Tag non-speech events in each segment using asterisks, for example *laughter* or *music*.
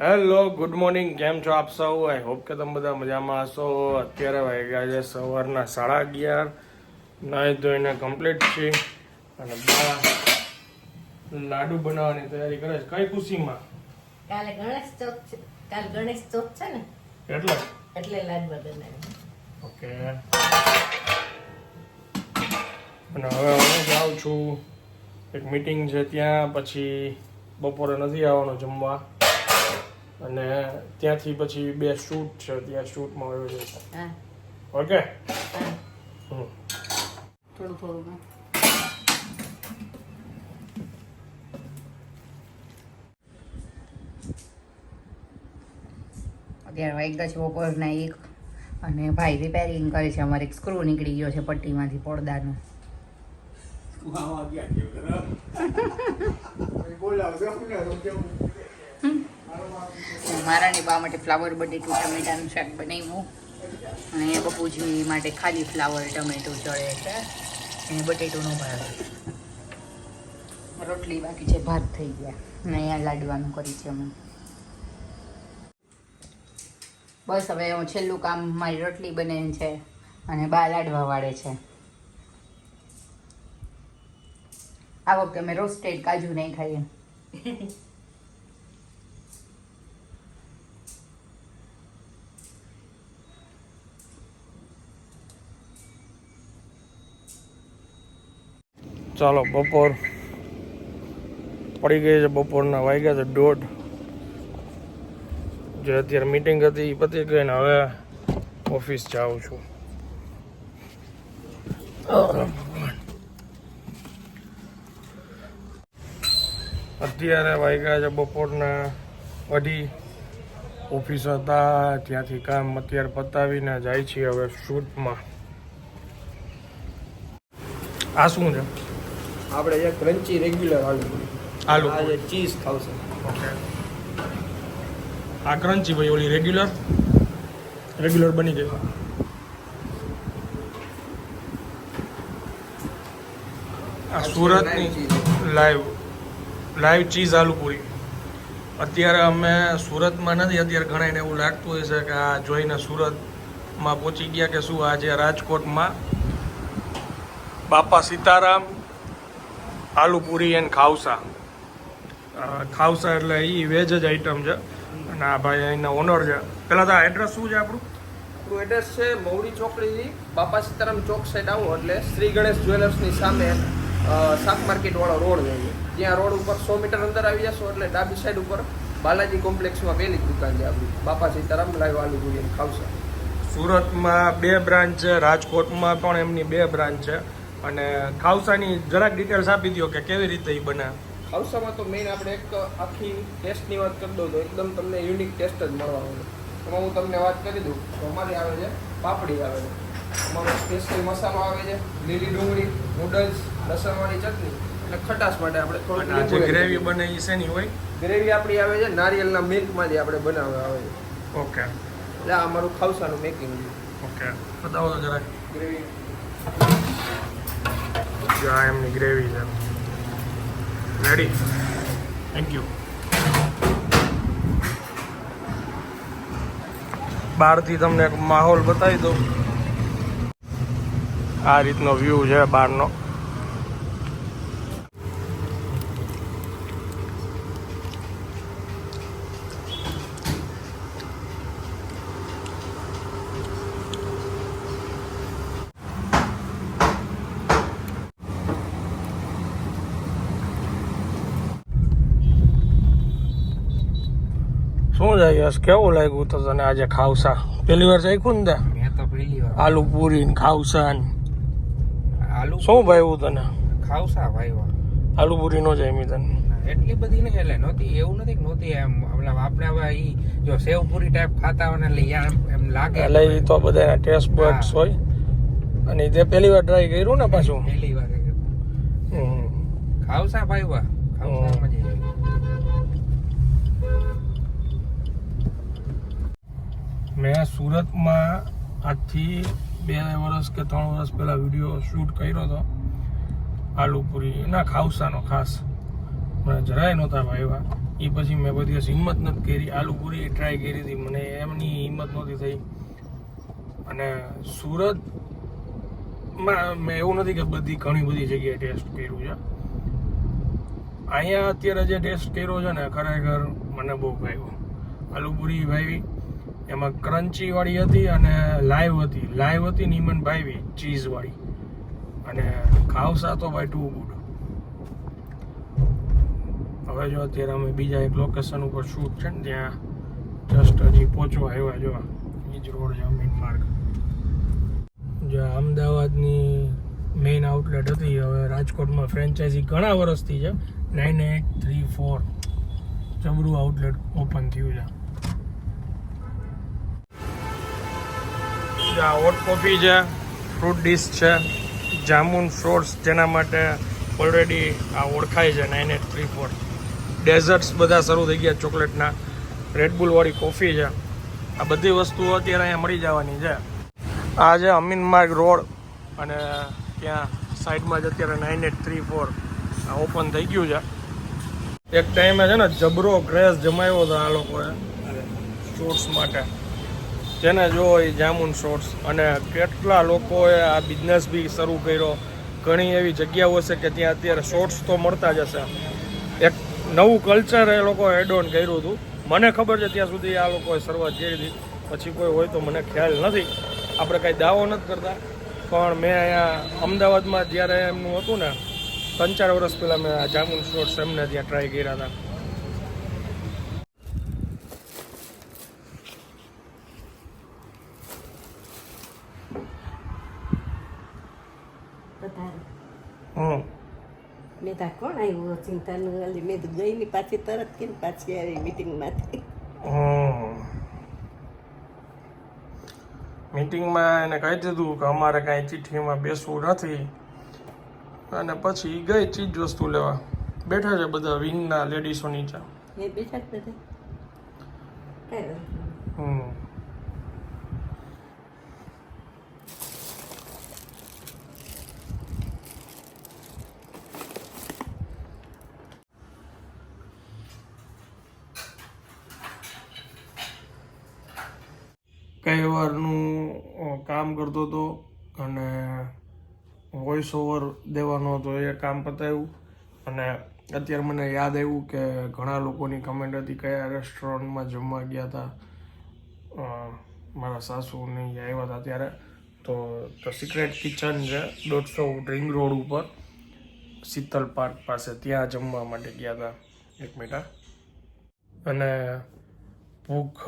Hello good morning કેમ છો આપ સૌ? આઈ હોપ કે તમે બધા મજામાં હશો. અત્યારે વાગ્યા છે સવારના સાડા અગિયાર. નાહી ધોઈને કમ્પ્લીટ છે. અને બા લાડુ બનાવવાની તૈયારી કરે છે. કઈ ખુશીમાં? કાલે ગણેશ ચોક છે. કાલ ગણેશ ચોક છે ને? એટલે? એટલે લાડવા બનાવી ઓકે અને હવે હું જાઉં છું. એક મીટિંગ છે ત્યાં. પછી બપોરે નથી આવવાનું જમવા. અને ત્યાંથી પછી બે શૂટ છે ત્યાં શૂટમાં આવ્યો છે. હા. ઓકે? થોડું થોડું અત્યારે વાગ્યા છે બપોરના એક અને ભાઈ રિપેરિંગ કરે છે. અમારે એક સ્ક્રૂ નીકળી ગયો છે પટ્ટીમાંથી પડદાનો. *laughs* મારા ને બા માટે ફ્લાવર બટેટું ટમેટાનું શાક બનાવ્યું. અને બપુજી માટે ખાલી ફ્લાવર ટમેટું ચડે છે. અને બટેટું નો રોટલી બાકી છે, ભાત થઈ ગયા. અને અહીંયા લાડવાનું કરી છે અમે બસ હવે હું છેલ્લું કામ મારી રોટલી બને છે અને બા લાડવા વાળે છે. આ વખતે અમે રોસ્ટેડ કાજુ નહીં ખાઈએ. *laughs* ચાલો, બપોર પડી ગઈ છે, બપોરના વાગ્યા છે દોઢ. જે અત્યારે મીટિંગ હતી, એ પતી ગઈ ને હવે ઓફિસ જાઉં છું. અત્યારે વાગ્યા છે બપોરના અઢી. ઓફિસ હતા, ત્યાંથી કામ અત્યારે પતાવીને જાય છીએ હવે શૂટમાં. આ શું છે? આપણે જે ક્રન્ચી રેગ્યુલર આલુ. આલુ. આ જે ચીઝ ખાવશે. ઓકે આ ક્રન્ચી ભાઈ ઓલી રેગ્યુલર રેગ્યુલર બની ગઈ. આ સુરતની લાઈવ લાઈવ ચીઝ આલુ પૂરી. અત્યારે અમે સુરતમાં નથી અત્યારે ઘણા એને એવું લાગતું હોય છે કે આ જોઈને સુરતમાં પહોંચી ગયા કે શું આજે રાજકોટમાં બાપા સીતારામ આલુ પૂરી એન્ડ ખાવસા ખાવસા એટલે એ વેજ જ આઈટમ છે. અને આ ભાઈ અહીંના ઓનર છે. પહેલાં તો એડ્રેસ શું છે આપણું? આપણું એડ્રેસ છે મૌડી ચોકડીથી બાપા સીતારામ ચોક સાઈડ આવો એટલે શ્રી ગણેશ જ્વેલર્સની સામે શાક માર્કેટવાળો રોડ જાય ત્યાં રોડ ઉપર સો મીટર અંદર આવી જશો એટલે ડાબી સાઈડ ઉપર બાલાજી કોમ્પ્લેક્સમાં પહેલી દુકાન છે આપણી. બાપા સીતારામ લાઈવ આલુ પૂરી ખાવસા સુરતમાં બે બ્રાન્ચ છે રાજકોટમાં પણ એમની બે બ્રાન્ચ છે. અને ખાવસાની જરાક ડિટેલ્સ આપી દો કે કેવી રીતે એ બને ખાવસામાં તો મેઇન આપણે એક આખી ટેસ્ટની વાત કરી દઉં તો એકદમ તમને યુનિક ટેસ્ટ જ મળવાનો છે એમાં હું તમને વાત કરી દઉં તો અમારી આવે છે પાપડી આવે છે. અમારો સ્પેશિયલ મસાલો આવે છે લીલી ડુંગળી નૂડલ્સ લસણવાળી ચટણી અને ખટાશ માટે આપણે થોડી જે ગ્રેવી બને એ શેની હોય? ગ્રેવી આપણી આવે છે નારિયેળના મિલ્કમાંથી આપણે બનાવવા આવે છે. ઓકે. એટલે આ અમારું ખાવસાનું મેકિંગ છે. ઓકે. બતાવો જરાક. ગ્રેવી જો આ એમની ગ્રેવી છે. રેડી થેન્ક યુ બહારથી તમને એક માહોલ બતાવી દઉં. આ રીતનો વ્યૂ છે બહારનો. શું યસ કેવું લાગ્યું તો તને આજે ખાવસા? પેલી વાર ચાખ્યું ને તે? મેં તો પહેલી વાર. આલુ પૂરી ને ખાવસા ને? આલુ શું ભાવ્યું તને? ખાવસા ભાઈ આલુ પૂરી નો જામી તને? એટલી બધી નહીં એટલે નહોતી એવું નથી નહોતી એમ. મતલબ આપણે હવે ઈ જો સેવ પૂરી ટાઈપ ખાતા હોય ને એટલે યાર એમ લાગે એટલે એ તો બધાના ટેસ્ટ બર્ડ્સ હોય. અને તે પહેલી વાર ટ્રાય કર્યું ને પાછું? પહેલી વાર. ખાવસા ભાઈ વાહ ખાવસા મજા આવી મેં સુરતમાં આજથી બે વર્ષ કે ત્રણ વર્ષ પહેલાં વીડિયો શૂટ કર્યો હતો આલુપુરી ના ખાવસાનો ખાસ. મને જરાય નહોતા ભાવ્યા. એ પછી મેં બધી હિંમત નથી કરી. આલુપુરી ટ્રાય કરી હતી. મને એમની હિંમત નહોતી થઈ. અને સુરતમાં એવું નથી કે બધી ઘણી બધી જગ્યાએ ટેસ્ટ કર્યું છે. અહીંયા અત્યારે જે ટેસ્ટ કર્યો છે ને, ખરેખર મને બહુ ભાવ્યો. આલુપુરી ભાઈ એમાં ક્રન્ચી વાળી હતી અને લાઈવ હતી. લાઈવ હતી નિમન ભાઈવી, ચીઝવાળી. ચીઝ વાળી અને ખાવસા તો ભાઈ ટુ ગુડ. હવે જો અત્યારે અમે બીજા એક લોકેશન ઉપર શૂટ છે ને ત્યાં જસ્ટ હજી પહોંચવા આવ્યા જો. એ જ રોડ છે મેઇન માર્ગ જો અમદાવાદની મેઇન આઉટલેટ હતી. હવે રાજકોટમાં ફ્રેન્ચાઇઝી ઘણા વર્ષથી છે. નાઇન એટ થ્રી ફોર જબરું આઉટલેટ ઓપન થયું છે. જો આ હોટ કોફી છે ફ્રૂટ ડીશ છે જામુન ફ્રૂટ્સ જેના માટે ઓલરેડી આ ઓળખાય છે nine eight three four desserts બધા શરૂ થઈ ગયા ચોકલેટના. રેડબુલવાળી કોફી છે. આ બધી વસ્તુઓ અત્યારે અહીંયા મળી જવાની છે. આ છે અમીન માર્ગ રોડ અને ત્યાં સાઈડમાં જ અત્યારે નાઇન એટ થ્રી ફોર આ ઓપન થઈ ગયું છે. એક ટાઈમે છે ને જબરો ક્રેઝ જમાયો હતો આ લોકોએ. ફ્રૂટ્સ માટે. જેને જો એ જામુન શોર્ટ્સ અને કેટલા લોકોએ આ બિઝનેસ બી શરૂ કર્યો. ઘણી એવી જગ્યાઓ છે કે ત્યાં અત્યારે શોર્ટ્સ તો મળતા જ હશે. એક નવું કલ્ચર એ લોકોએ એડ ઓન કર્યું હતું. મને ખબર છે ત્યાં સુધી આ લોકોએ શરૂઆત કરી હતી. પછી કોઈ હોય તો મને ખ્યાલ નથી. આપણે કાંઈ દાવો નથી કરતા. પણ મેં અહીંયા અમદાવાદમાં જ્યારે એમનું હતું ને ત્રણ ચાર વર્ષ પહેલાં મેં આ જામુન શોર્ટ્સ એમને ત્યાં ટ્રાય કર્યા હતા વધારે હમ તા કોણ આવ્યું ચિંતાનું વાલી મેં તો ગઈ ની પાછી તરત કેમ પાછી આવી મિટિંગમાંથી મીટિંગમાં એને કહી દીધું કે અમારે કાંઈ ચિઠ્ઠીમાં બેસવું નથી. અને પછી ગઈ ચીજ વસ્તુ લેવા. બેઠા છે બધા વિંગના લેડીસો નીચે. એ બેઠા જ બધા. હમ. કઈ કામ કરતો હતો અને વોઇસ ઓવર દેવાનો હતો એ કામ પતાવ્યું. અને અત્યારે મને યાદ આવ્યું કે ઘણા લોકોની કમેન્ટ હતી કયા રેસ્ટોરન્ટમાં જમવા ગયા હતા મારા સાસુ ને આવ્યા હતા ત્યારે. તો સિક્રેટ કિચન છે, દોઢસો રિંગ રોડ ઉપર. શીતલ પાર્ક પાસે ત્યાં જમવા માટે ગયા હતા એક મિનિટ અને ભૂખ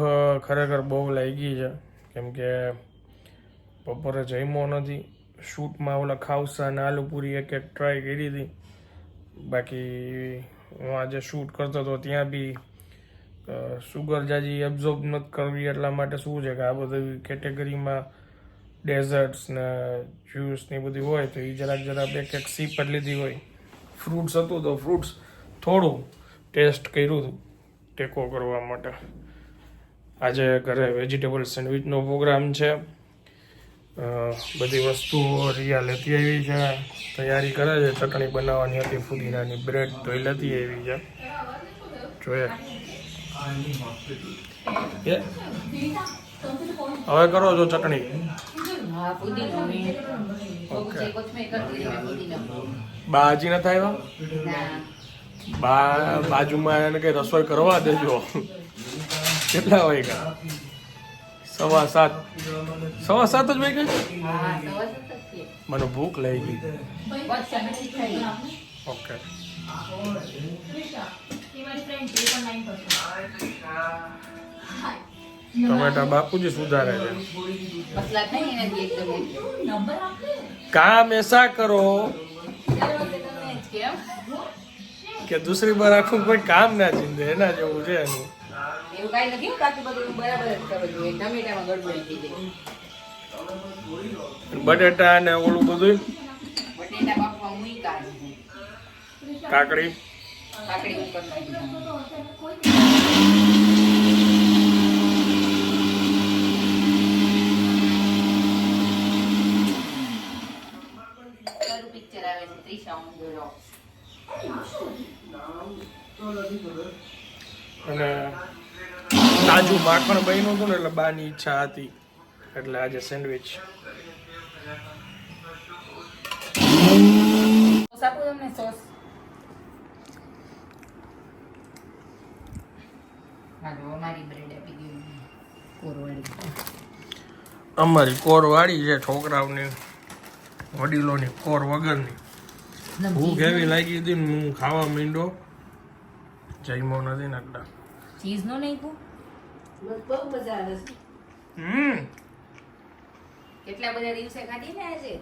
ખરેખર બહુ લાગી છે. કેમ કે બપોરે જમ્યો નથી. શૂટમાં ઓલા ખાવસા અને આલુપુરી એક એક ટ્રાય કરી હતી. બાકી હું આજે શૂટ કરતો હતો ત્યાં બી સુગર જાજી એબ્ઝોર્બ નથી કરવી એટલા માટે શું છે કે આ બધી કેટેગરીમાં ડેઝર્ટ્સ ને જ્યુસ ને બધી હોય તો એ જરાક જરાક એક એક સીપ જ લીધી હોય. ફ્રૂટ્સ હતું તો ફ્રૂટ્સ થોડું ટેસ્ટ કર્યું હતું ટેકો કરવા માટે. આજે ઘરે વેજીટેબલ સેન્ડવિચનો પ્રોગ્રામ છે. બધી વસ્તુઓ રિયા લેતી આવી છે. તૈયારી કરે છે. ચટણી બનાવવાની હતી ફુદીનાની બ્રેડ ધોઈ લેતી આવી છે. જોઈએ. હવે કરો છો ચટણી. બાજી નથી આવ્યા? બાજુમાં એને કઈ રસોઈ કરવા દેજો. કેટલા વાગ્યા? સવા સાત. સવા સાત જ વાગ્યા? મને ભૂખ લઈ ગઈ ઓકે. ટમેટા બાપુજી સુધારે છે. કામ એસા કરો. કે દૂસરી બાર આખું કોઈ કામ ના ચીંધે, એના જેવું છે એનું. એવું કાંઈ નથી બાકી બધું બરાબર જ કરવું જોઈએ ટમેટામાં ગડબડી થઈ જાય બટેટા ને ઓલું બધું બટેટા બાફવા મૂક્યા જ કાકડી? કાકડી ઉપર નાખી અને તાજું માખણ બન્યું હતું ને એટલે બાની ઈચ્છા હતી. એટલે આજે સેન્ડવિચ. સોસ આપું તમને સોસ? હા જો મારી બ્રેડ આપી દીધી કોરવાળી. અમારી કોર વાળી છે છોકરાઓની વડીલોની કોર વગરની. ભૂખ એવી લાગી હતી હું ખાવા માંડ્યો. જઈમો નથી ને એટલે ચીઝ નો મને બહુ મજા આવે છે. હમ. કેટલા બધા દિવસે ખાધી ને આજે?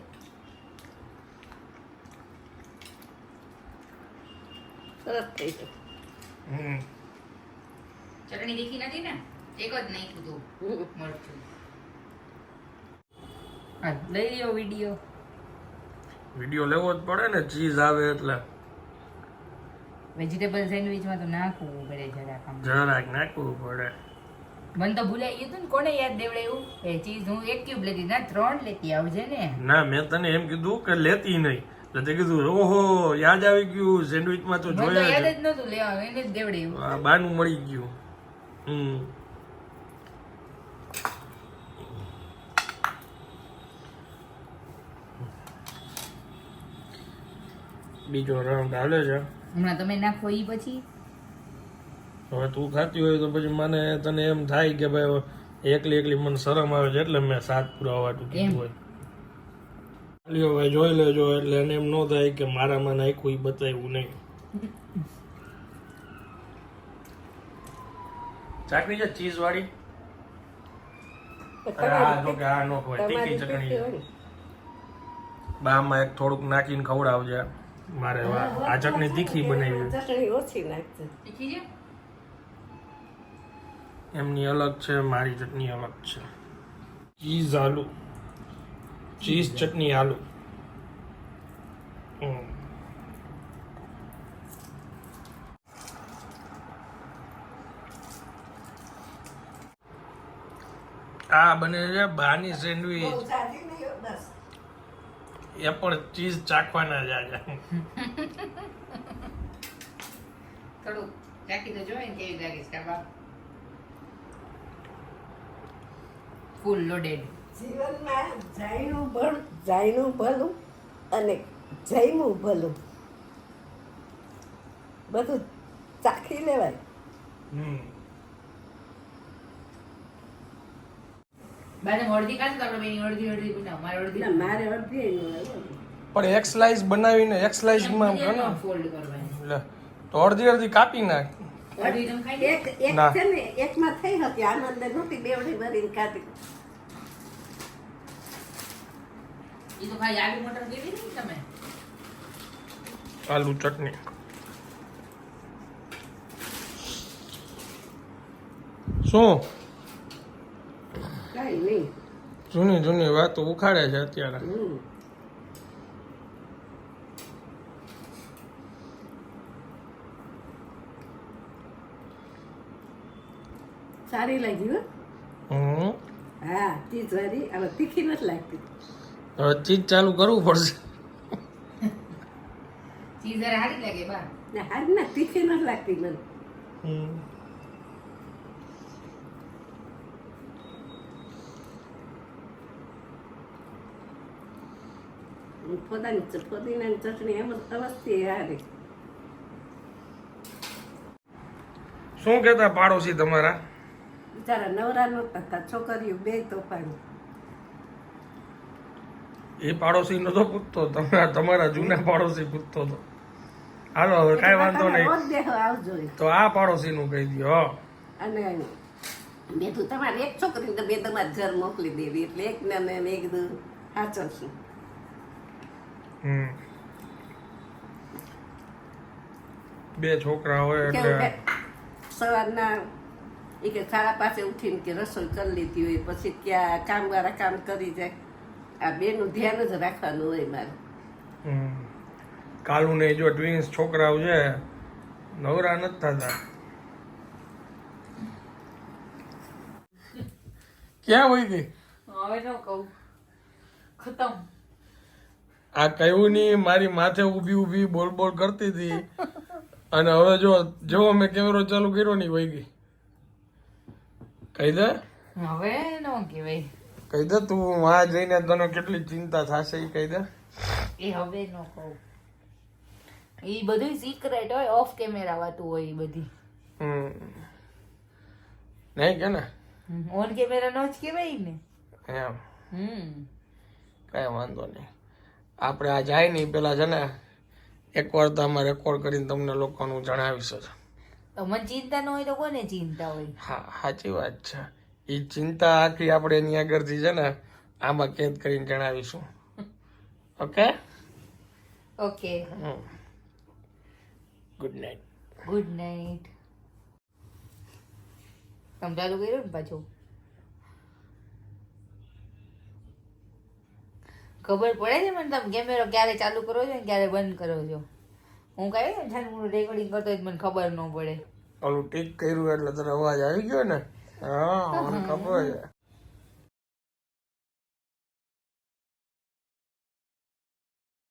સરસ થઈ ગયું. હમ. ચટણી દેખી નથી ને? એક જ નાખ્યું તું. હમ. મરચું. હા લઈ લ્યો વીડિયો. વીડિયો લેવો જ પડે ને ચીઝ આવે એટલે. વેજીટેબલ સેન્ડવિચમાં તો નાખવું પડે જરાક જરાક નાખવું પડે. મને તો ભૂલાઈ ગયું ને કોને યાદ દેવડે એવું એ ચીઝ હું એક ક્યુબ લેતી ના ત્રણ લેતી આવજે ને. ના મેં તને એમ કીધું કે લેતી નહીં. એટલે તે કીધું ઓહો યાદ આવી ગયું સેન્ડવિચમાં તો જોયા યાદ જ. નતું લેવાનું એને જ દેવડે એવું આ બાનું મળી ગયું. હમ. બીજો રાઉન્ડ આવે છે. હમણાં તમે નાખો ઈ પછી? હવે તું ખાતી હોય તો પછી મને તને એમ થાય કે ભાઈ એકલી એકલી મને શરમ આવે છે એટલે મેં સાત પુરાવાટું? કીધું હોય. લ્યો ભાઈ જોઈ લેજો એટલે એને એમ ન થાય કે મારામાં નાખ્યું એ બતાવ્યું નહીં. ચાકરી છે ચીઝ વાળી બામાં એક થોડુંક નાખીને ખવડાવજે. મારે આ ચટણી તીખી બનાવી ચટણી ઓછી નાખજે. તીખી છે? એમની અલગ છે મારી ચટણી અલગ છે. ચીઝ આલુ. ચીઝ ચટણી આલુ. આ બને છે બાની સેન્ડવીચ. બહુ ઝાઝી નહીં હો, બસ. એ પણ ચીઝ ચાખવાના જ આજે. થોડું ચાખી તો જોઈએ કેવી લાગે છે કાબા ફૂલ લોડેડ. જીવનમાં જાયનું ભણ જાયનું ભલું અને જયનું ભલું. બધું ચાખી લેવાય. બાને અડધી કાઢ તો બેની અડધી અડધી બનાવ મારે અડધી ના મારે. પણ એક સ્લાઇસ બનાવીને એક સ્લાઇસમાં કરો ને ફોલ્ડ કરવાની. લે તો અડધી અડધી કાપી નાખ. એક એક છે ને એકમાં થઈ હતી આનંદ નહોતી બેવડી ભરીને ખાધી એ તો ખાલી આલુ મટર કેવી નહીં તમે? આલુ ચટણી. શું? કઈ નહીં જૂની જૂની વાતો ઉખાડે છે અત્યારે. સારી લાગી હો. હમ. હા ચીજ વાળી હવે તીખી નથી લાગતી. હવે ચીજ ચાલુ કરવું પડશે. હારી લાગે બા. ને હારી ના તીખી નથી લાગતી મને. પોદીનાની ચટણી એમ જ અવશ્ય હારી. શું કહેતા પાડોશી તમારા? બિચારા નવરા નહોતા હતા છોકરીઓ બે તોફાની. એ પાડોશી નતો પૂછતો. તમે તમારા જૂના પાડોશી પૂછતો હતો હાલો હવે કાંઈ વાંધો નહીં. તો આ પાડોશી નું કહી દો અને મેં તું તમારે એક છોકરીને બે તમારા ઘર મોકલી દેવી એટલે એક ને મેં મેં કીધું સાચવશું બે છોકરા હોય એટલે સવારના એ કે સાડા પાસે ઉઠીને કે રસોઈ કરી લીધી હોય પછી ક્યાં કામવાળા કામ કરી જાય. આ બેનું ધ્યાન જ રાખવાનું હોય મારે. કાલુ ને જો ટ્વિન્સ છોકરાઓ છે નવરા નથી થતા. ક્યાં હોય ગઈ હવે તો કહું. ખતમ. આ કયું નહીં મારી માથે ઊભી ઊભી બોલ બોલ કરતી હતી. અને હવે જો જો મેં કેમેરો ચાલુ કર્યો નહીં વહી ગઈ. કહી દે. હવે નો કહેવાય. કહી દે તું વાં જઈને તને કેટલી ચિંતા થશે એ કહી દે. એ હવે નો કહું. એ બધું સિક્રેટ હોય ઓફ કેમેરા વાતું હોય એ બધી. હમ. નહીં કે ને? ઓન કેમેરા નો જ કહેવાય ને. એમ. હમ. કાંઈ વાંધો નહીં. આપણે આ જાય નહીં પેલા છે ને એકવાર તો અમે રેકોર્ડ કરીને તમને લોકોનું જણાવીશું તો મને ચિંતા ન હોય તો કોને ચિંતા હોય? હા સાચી વાત છે. એ ચિંતા આખી આપણે એની આગળથી છે ને આમાં કેદ કરીને જણાવીશું. Okay? Okay. Good night good night તમે ચાલુ કર્યું ને પાછું? ખબર પડે છે મને તમે કેમેરો ક્યારે ચાલુ કરો છો ને ક્યારે બંધ કરો છો? હું કઈ ને હું રેકોર્ડિંગ કરતો મને ખબર ન પડે. ઓલું ટીક કર્યું એટલે તને અવાજ આવી ગયો ને? હા મને ખબર છે.